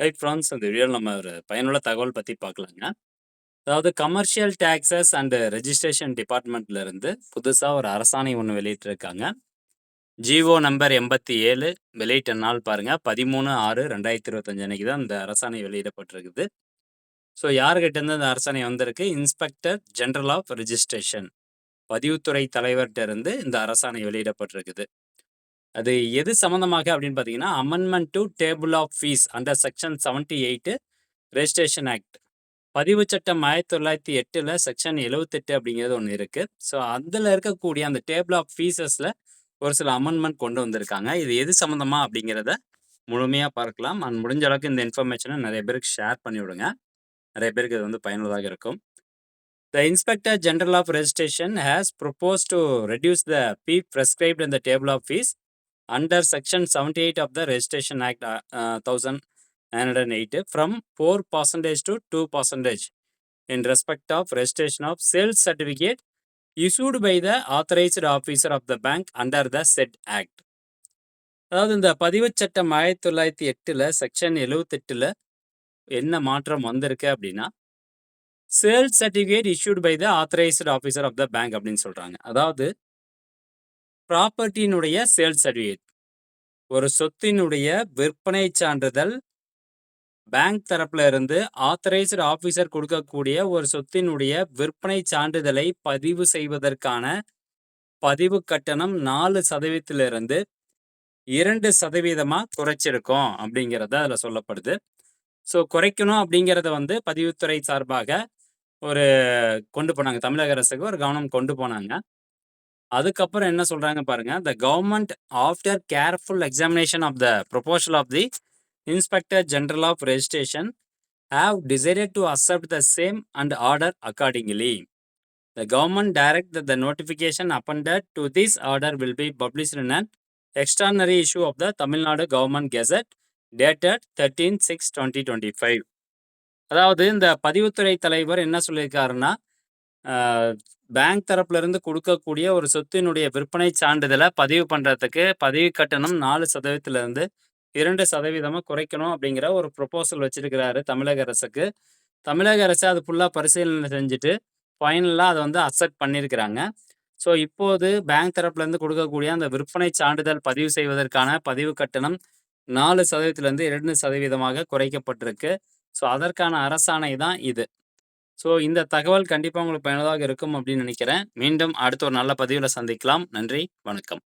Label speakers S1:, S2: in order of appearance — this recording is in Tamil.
S1: ரைட் ஃப்ரான்ஸ் அந்த வீடியோவில் நம்ம ஒரு பயனுள்ள தகவல் பற்றி பார்க்கலாங்க அதாவது கமர்ஷியல் டேக்ஸஸ் அண்ட் ரெஜிஸ்ட்ரேஷன் டிபார்ட்மெண்ட்லேருந்து புதுசாக ஒரு அரசாணை ஒன்று வெளியிட்டிருக்காங்க. ஜிஓ நம்பர் எண்பத்தி ஏழு வெளியிட்ட நாள் பாருங்கள் பதிமூணு ஆறு ரெண்டாயிரத்தி இருபத்தஞ்சு அன்னைக்கு தான் இந்த அரசாணை வெளியிடப்பட்டிருக்குது. ஸோ யார்கிட்டேருந்து அந்த அரசாணை வந்திருக்கு? இன்ஸ்பெக்டர் ஜென்ரல் ஆஃப் ரெஜிஸ்ட்ரேஷன் பதிவுத்துறை தலைவர்கிட்ட இருந்து இந்த அரசாணை வெளியிடப்பட்டிருக்குது. அது எது சம்மந்தமாக அப்படின்னு பார்த்தீங்கன்னா amendment to table of fees under section seventy eight registration act பதிவு சட்டம் ஆயிரத்தி தொள்ளாயிரத்தி எட்டில் செக்ஷன் எழுவத்தெட்டு அப்படிங்கிறது ஒன்று இருக்குது ஸோ அதில் இருக்கக்கூடிய அந்த டேபிள் ஆஃப் ஃபீஸஸில் ஒரு சில அமெண்ட்மெண்ட் கொண்டு வந்திருக்காங்க. இது எது சம்மந்தமா அப்படிங்கிறத முழுமையாக பார்க்கலாம். அண்ட் முடிஞ்ச அளவுக்கு இந்த இன்ஃபர்மேஷனை நிறைய பேருக்கு ஷேர் பண்ணி விடுங்க. நிறைய பேருக்கு இது வந்து பயனுள்ளதாக இருக்கும். The inspector general of registration has propose to reduce the fee prescribed இந்த table of fees under section 78 of the registration act uh, uh, 1908 from 4 percentage to 2 percentage in respect of registration of sales certificate issued by the authorized officer of the bank under the said act அதாவது இந்த பதிவுச் சட்டம் ஆயிரத்தி தொள்ளாயிரத்தி எட்டில் செக்ஷன் எழுவத்தெட்டில் என்ன மாற்றம் வந்திருக்கு அப்படின்னா sales certificate issued by the authorised officer of the bank அப்படின்னு சொல்கிறாங்க அதாவது ப்ராப்பர்ட்டியினுடைய சேல்ஸ் சர்டிஃபிகேட் ஒரு சொத்தினுடைய விற்பனை சான்றிதழ் பேங்க் தரப்புல இருந்து ஆத்தரைஸ்டு ஆஃபீஸர் கொடுக்கக்கூடிய ஒரு சொத்தினுடைய விற்பனை சான்றிதழை பதிவு செய்வதற்கான பதிவு கட்டணம் நாலு சதவீதத்திலிருந்து இரண்டு சதவீதமாக குறைச்சிருக்கோம் அப்படிங்கிறத அதில் சொல்லப்படுது. ஸோ குறைக்கணும் அப்படிங்கிறத வந்து பதிவுத்துறை சார்பாக ஒரு கொண்டு போனாங்க. தமிழக அரசுக்கு ஒரு கவனம் கொண்டு போனாங்க. அதுக்கப்புறம் என்ன சொல்றாங்க பாருங்க the government after careful examination of the proposal of the inspector general of registration have decided to accept the same and order accordingly the government direct the notification appended to this order will be publish in an extraordinary issue of the Tamil Nadu government gazette dated thirteen six twenty twenty five அதாவது இந்த பதிவுத்துறை தலைவர் என்ன சொல்லியிருக்காருன்னா பேங்க் தரப்புல இருந்து கொடுக்கக்கூடிய ஒரு சொத்தினுடைய விற்பனை சான்றிதழை பதிவு பண்ணுறதுக்கு பதிவு கட்டணம் நாலு சதவீதத்திலிருந்து இரண்டு சதவீதமாக குறைக்கணும் அப்படிங்கிற ஒரு ப்ரொப்போசல் வச்சிருக்கிறாரு தமிழக அரசுக்கு. தமிழக அரசு அது ஃபுல்லாக பரிசீலனை செஞ்சுட்டு ஃபைனலாக அதை வந்து அக்செப்ட் பண்ணியிருக்கிறாங்க ஸோ இப்போது பேங்க் தரப்புலேருந்து கொடுக்கக்கூடிய அந்த விற்பனை சான்றிதழ் பதிவு செய்வதற்கான பதிவு கட்டணம் நாலு சதவீதத்திலேருந்து இரண்டு சதவீதமாக குறைக்கப்பட்டிருக்கு. ஸோ அதற்கான அரசாணை தான் இது. ஸோ இந்த தகவல் கண்டிப்பாக உங்களுக்கு பயனுள்ளதாக இருக்கும் அப்படின்னு நினைக்கிறேன். மீண்டும் அடுத்த ஒரு நல்ல பதிவில் சந்திக்கலாம். நன்றி வணக்கம்.